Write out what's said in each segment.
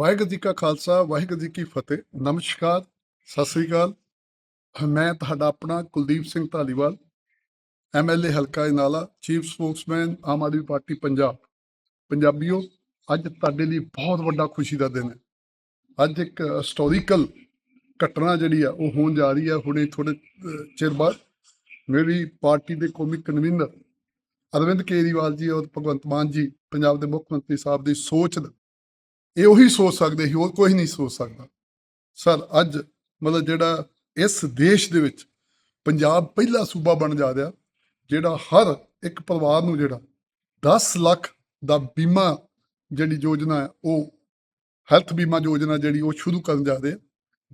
ਵਾਹਿਗੁਰੂ ਜੀ ਕਾ ਖਾਲਸਾ, ਵਾਹਿਗੁਰੂ ਜੀ ਕੀ ਫਤਿਹ। ਨਮਸਕਾਰ, ਸਤਿ ਸ੍ਰੀ ਅਕਾਲ। ਮੈਂ ਤੁਹਾਡਾ ਆਪਣਾ ਕੁਲਦੀਪ ਸਿੰਘ ਧਾਲੀਵਾਲ ਐਮਐਲਏ ਹਲਕਾ ਇਨਾਲਾ chief spokesman, Aam Aadmi Party, Punjab. ਪੰਜਾਬੀਓ, ਅੱਜ ਤੁਹਾਡੇ ਲਈ ਬਹੁਤ ਵੱਡਾ ਖੁਸ਼ੀ ਦਾ ਦਿਨ ਹੈ। ਅੱਜ ਇੱਕ ਹਿਸਟੋਰੀਕਲ ਘਟਨਾ ਜਿਹੜੀ ਆ, ਉਹ ਹੋਣ ਜਾ ਰਹੀ ਹੈ ਹੁਣੇ ਥੋੜੇ ਚਿਰ ਬਾਅਦ। ਮੇਰੀ ਪਾਰਟੀ ਦੇ ਕੌਮੀ ਕਨਵੀਨਰ ਅਰਵਿੰਦ ਕੇਜਰੀਵਾਲ ਜੀ ਔਰ ਭਗਵੰਤ ਮਾਨ ਜੀ, ਪੰਜਾਬ ਦੇ ਮੁੱਖ ਮੰਤਰੀ ਸਾਹਿਬ ਦੀ ਸੋਚ ਦਾ ਇਹ ਉਹੀ ਸੋਚ ਸਕਦੇ ਸੀ, ਹੋਰ ਕੋਈ ਨਹੀਂ ਸੋਚ ਸਕਦਾ। ਸਰ, ਅੱਜ ਮਤਲਬ ਜਿਹੜਾ ਇਸ ਦੇਸ਼ ਦੇ ਵਿੱਚ ਪੰਜਾਬ ਪਹਿਲਾ ਸੂਬਾ ਬਣ ਜਾ ਰਿਹਾ, ਜਿਹੜਾ ਹਰ ਇੱਕ ਪਰਿਵਾਰ ਨੂੰ ਜਿਹੜਾ 10 ਲੱਖ ਦਾ ਬੀਮਾ ਜਿਹੜੀ ਯੋਜਨਾ ਹੈ, ਉਹ ਹੈਲਥ ਬੀਮਾ ਯੋਜਨਾ ਜਿਹੜੀ ਉਹ ਸ਼ੁਰੂ ਕਰਨ ਜਾ ਰਹੇ। ਆ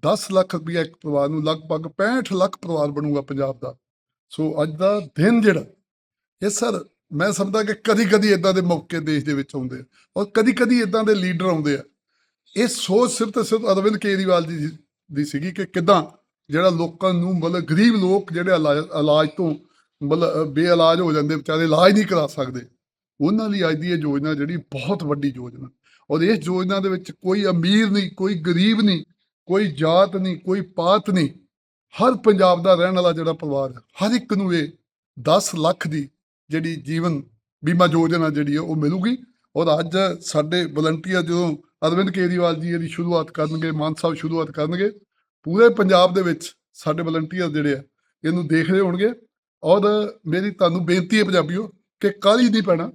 10 ਲੱਖ ਰੁਪਇਆ ਇੱਕ ਪਰਿਵਾਰ ਨੂੰ, ਲਗਭਗ 65 ਲੱਖ ਪਰਿਵਾਰ ਬਣੂਗਾ ਪੰਜਾਬ ਦਾ। ਸੋ ਅੱਜ ਦਾ ਦਿਨ ਜਿਹੜਾ, ਇਹ ਸਰ ਮੈਂ ਸਮਝਦਾ ਕਿ ਕਦੀ ਕਦੀ ਇਦਾਂ ਦੇ ਮੌਕੇ ਦੇਸ਼ ਦੇ ਵਿੱਚ ਆਉਂਦੇ ਆ ਔਰ ਕਦੀ ਕਦੀ ਇਦਾਂ ਦੇ ਲੀਡਰ ਆਉਂਦੇ ਆ। ਇਹ ਸੋਚ ਸਿਰਫ ਤੇ ਸਿਰਫ ਅਰਵਿੰਦ ਕੇਜਰੀਵਾਲ ਜੀ ਦੀ- ਸੀਗੀ ਕਿ ਕਿਦਾਂ ਜਿਹੜਾ ਲੋਕਾਂ ਨੂੰ ਮਤਲਬ ਗਰੀਬ ਲੋਕ ਜਿਹੜੇ ਇਲਾਜ ਇਲਾਜ ਤੋਂ ਮਤਲਬ ਬੇਇਲਾਜ ਹੋ ਜਾਂਦੇ, ਵਿਚਾਰੇ ਇਲਾਜ ਨਹੀਂ ਕਰਾ ਸਕਦੇ, ਉਹਨਾਂ ਲਈ ਅੱਜ ਦੀ ਇਹ ਯੋਜਨਾ ਜਿਹੜੀ ਬਹੁਤ ਵੱਡੀ ਯੋਜਨਾ। ਔਰ ਇਸ ਯੋਜਨਾ ਦੇ ਵਿੱਚ ਕੋਈ ਅਮੀਰ ਨਹੀਂ, ਕੋਈ ਗਰੀਬ ਨਹੀਂ, ਕੋਈ ਜਾਤ ਨਹੀਂ, ਕੋਈ ਪਾਤ ਨਹੀਂ, ਹਰ ਪੰਜਾਬ ਦਾ ਰਹਿਣ ਵਾਲਾ ਜਿਹੜਾ ਪਰਿਵਾਰ ਹਰ ਇੱਕ ਨੂੰ ਇਹ 10 ਲੱਖ ਦੀ ਜਿਹੜੀ ਜੀਵਨ ਬੀਮਾ ਯੋਜਨਾ ਜਿਹੜੀ ਹੈ ਉਹ ਮਿਲੂਗੀ। ਔਰ ਅੱਜ ਸਾਡੇ ਵਲੰਟੀਅਰ ਜਦੋਂ ਅਰਵਿੰਦ ਕੇਜਰੀਵਾਲ ਜੀ ਇਹਦੀ ਸ਼ੁਰੂਆਤ ਕਰਨਗੇ, ਮਾਨ ਸਾਹਿਬ ਸ਼ੁਰੂਆਤ ਕਰਨਗੇ, ਪੂਰੇ ਪੰਜਾਬ ਦੇ ਵਿੱਚ ਸਾਡੇ ਵਲੰਟੀਅਰ ਜਿਹੜੇ ਆ, ਇਹਨੂੰ ਦੇਖ ਰਹੇ ਹੋਣਗੇ। ਔਰ ਮੇਰੀ ਤੁਹਾਨੂੰ ਬੇਨਤੀ ਹੈ ਪੰਜਾਬੀਓ ਕਿ ਕਾਹਲੀ ਨਹੀਂ ਪੈਣਾ।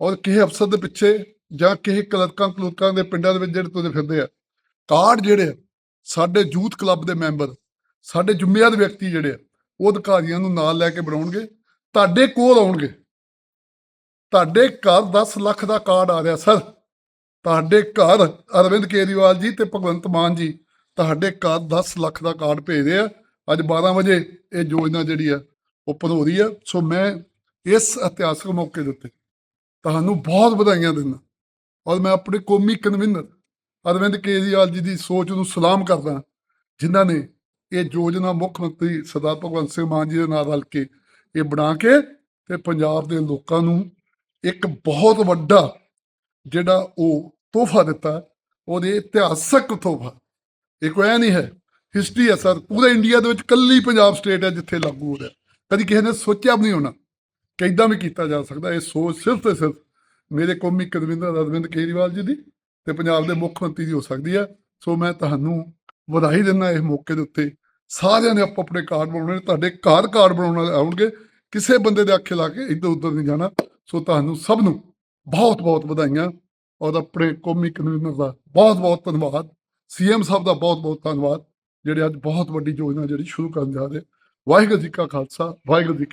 ਔਰ ਕਿਸੇ ਅਫਸਰ ਦੇ ਪਿੱਛੇ ਜਾਂ ਕਿਸੇ ਕਲਰਕਾਂ ਕਲੂਰਕਾਂ ਦੇ ਪਿੰਡਾਂ ਦੇ ਵਿੱਚ ਜਿਹੜੇ ਤੁਰੇ ਫਿਰਦੇ ਆ, ਕਾਰਡ ਜਿਹੜੇ ਆ, ਸਾਡੇ ਯੂਥ ਕਲੱਬ ਦੇ ਮੈਂਬਰ, ਸਾਡੇ ਜ਼ਿੰਮੇਵਾਰ ਵਿਅਕਤੀ ਜਿਹੜੇ ਆ, ਉਹ ਅਧਿਕਾਰੀਆਂ ਨੂੰ ਨਾਲ ਲੈ ਕੇ ਬਣਾਉਣਗੇ। ਤੁਹਾਡੇ ਕੋਲ ਆਉਣਗੇ। ਤੁਹਾਡੇ ਘਰ 10 ਲੱਖ ਦਾ ਕਾਰਡ ਆ ਰਿਹਾ, ਸਰ। ਤੁਹਾਡੇ ਘਰ ਅਰਵਿੰਦ ਕੇਜਰੀਵਾਲ ਜੀ ਤੇ ਭਗਵੰਤ ਮਾਨ ਜੀ ਤੁਹਾਡੇ ਘਰ 10 ਲੱਖ ਦਾ ਕਾਰਡ ਭੇਜਦੇ ਆ। ਅੱਜ 12 ਵਜੇ ਇਹ ਯੋਜਨਾ ਜਿਹੜੀ ਆ ਓਪਨ ਹੋ ਰਹੀ ਆ। ਸੋ ਮੈਂ ਇਸ ਇਤਿਹਾਸਕ ਮੌਕੇ ਦੇ ਉੱਤੇ ਤੁਹਾਨੂੰ ਬਹੁਤ ਵਧਾਈਆਂ ਦਿੰਦਾ ਔਰ ਮੈਂ ਆਪਣੇ ਕੌਮੀ ਕਨਵੀਨਰ ਅਰਵਿੰਦ ਕੇਜਰੀਵਾਲ ਜੀ ਦੀ ਸੋਚ ਨੂੰ ਸਲਾਮ ਕਰਦਾ, ਜਿਨ੍ਹਾਂ ਨੇ ਇਹ ਯੋਜਨਾ ਮੁੱਖ ਮੰਤਰੀ ਸਰਦਾਰ ਭਗਵੰਤ ਸਿੰਘ ਮਾਨ ਜੀ ਦੇ ਨਾਲ ਰਲ ਕੇ ਇਹ ਬਣਾ ਕੇ ਤੇ ਪੰਜਾਬ ਦੇ ਲੋਕਾਂ ਨੂੰ ਇੱਕ ਬਹੁਤ ਵੱਡਾ ਜਿਹੜਾ ਉਹ ਤੋਹਫਾ ਦਿੱਤਾ, ਉਹਦੇ ਇਤਿਹਾਸਕ ਤੋਹਫਾ। ਇਹ ਕੋਈ ਐ ਨਹੀਂ ਹੈ ਹਿਸਟਰੀ ਹੈ ਸਰ, ਪੂਰੇ ਇੰਡੀਆ ਦੇ ਵਿੱਚ ਕੱਲੀ ਪੰਜਾਬ ਸਟੇਟ ਹੈ ਜਿੱਥੇ ਲਾਗੂ ਹੋ ਰਿਹਾ। ਕਦੀ ਕਿਸੇ ਨੇ ਸੋਚਿਆ ਵੀ ਨਹੀਂ ਹੋਣਾ ਕਿ ਇਦਾਂ ਵੀ ਕੀਤਾ ਜਾ ਸਕਦਾ। ਇਹ ਸੋਚ ਸਿਰਫ ਤੇ ਸਿਰਫ ਮੇਰੇ ਕੌਮੀ ਕਨਵੀਨਰ ਅਰਵਿੰਦ ਕੇਜਰੀਵਾਲ ਜੀ ਦੀ ਤੇ ਪੰਜਾਬ ਦੇ ਮੁੱਖ ਮੰਤਰੀ ਦੀ ਹੋ ਸਕਦੀ ਹੈ। ਸੋ ਮੈਂ ਤੁਹਾਨੂੰ ਵਧਾਈ ਦਿੰਦਾ ਇਸ ਮੌਕੇ ਦੇ ਉੱਤੇ ਸਾਰਿਆਂ ਨੇ ਆਪੋ ਆਪਣੇ ਕਾਰਡ ਬਣਾਉਣੇ ਤੁਹਾਡੇ ਘਰ ਕਾਰਡ ਬਣਾਉਣ ਆਉਣਗੇ। ਕਿਸੇ ਬੰਦੇ ਦੇ ਅੱਖੇ ਲਾ ਕੇ ਇੱਧਰ ਉੱਧਰ ਨਹੀਂ ਜਾਣਾ। ਸੋ ਤੁਹਾਨੂੰ ਸਭ ਨੂੰ ਬਹੁਤ ਬਹੁਤ ਵਧਾਈਆਂ ਔਰ ਆਪਣੇ ਕੌਮੀ ਕਨਵੀਨਰ ਦਾ ਬਹੁਤ ਬਹੁਤ ਧੰਨਵਾਦ। ਸੀਐਮ ਸਾਹਿਬ ਦਾ ਬਹੁਤ ਬਹੁਤ ਧੰਨਵਾਦ, ਜਿਹੜੇ ਅੱਜ ਬਹੁਤ ਵੱਡੀ ਯੋਜਨਾ ਜਿਹੜੀ ਸ਼ੁਰੂ ਕਰਨ ਜਾ ਰਹੇ। ਵਾਹਿਗੁਰੂ ਜੀ ਕਾ ਖਾਲਸਾ, ਵਾਹਿਗੁਰੂ ਜੀ